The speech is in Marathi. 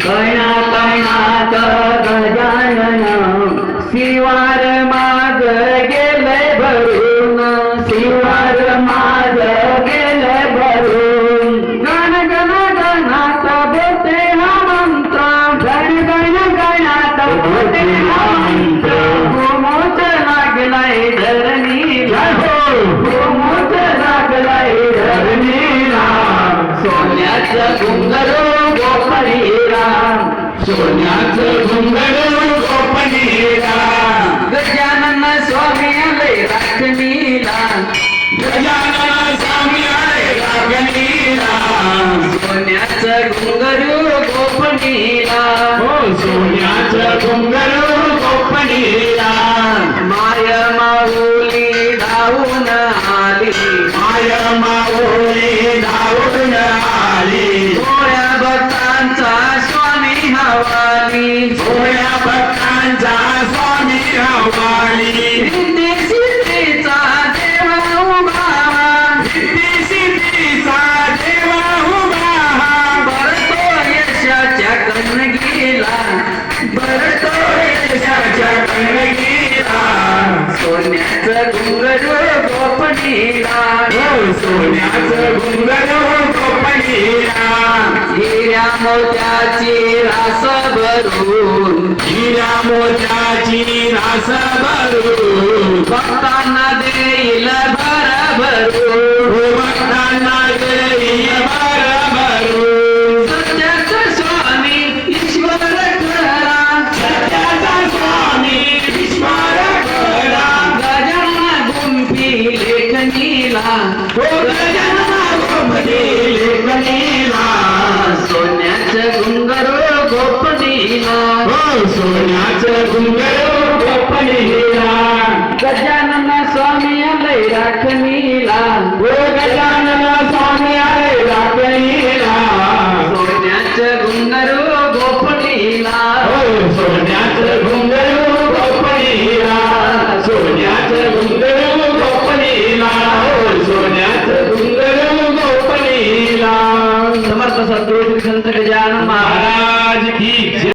कणा कणात गजानन शिवार माग सोन्याचं घुंगरू गोपनीला. गजानन स्वामी आले राखणीला गजानन स्वामी आले राखणीला सोन्याचं घुंगरू गोपनीला हो सोन्याचं घुंगरू गोपनीला माय माऊली धावून हवाली सोळ्या भक्तांचा स्वामी हवाली. रिद्धी सिद्धीचा देवा उभा रिद्धी सिद्धीचा देवा उभा भरतो यशाच्या कणगीला. भरतो यशाच्या कणगीला. सोन्याचं घुंगरू गोपनीला. हो सोन्याचं हिऱ्या मोत्याची रास भरून हिऱ्या मोत्याची रास भरून भक्तांना देईल भर भरून भक्तांना देईल भर भरून सत्याचा स्वामी ईश्वर खरा सत्याचा स्वामी ईश्वर खरा गुंफी लेखनीला. हो गुंफी लेखनीला. सोन्याचं सुंदर पण गजानन स्वामी आलय राखणीला हो गजानन स्वामी आलय राखणीला सोन्याचं गुंगर गोपणीला हो सोन्याचं गुंगर गोपणीला सोन्याचं गुंगर गोपणीला सोन्याच सोन्याचं गुंगर गोपणीला समर्थ सद्गुरु संत गजानन महाराज की